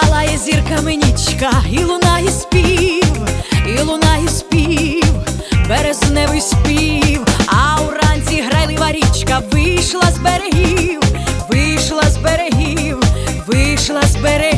палає зірками нічка, і луна, і спів, і луна, і спів, березневий спів, а уранці грайлива річка вийшла з берегів, вийшла з берегів, вийшла з берегів.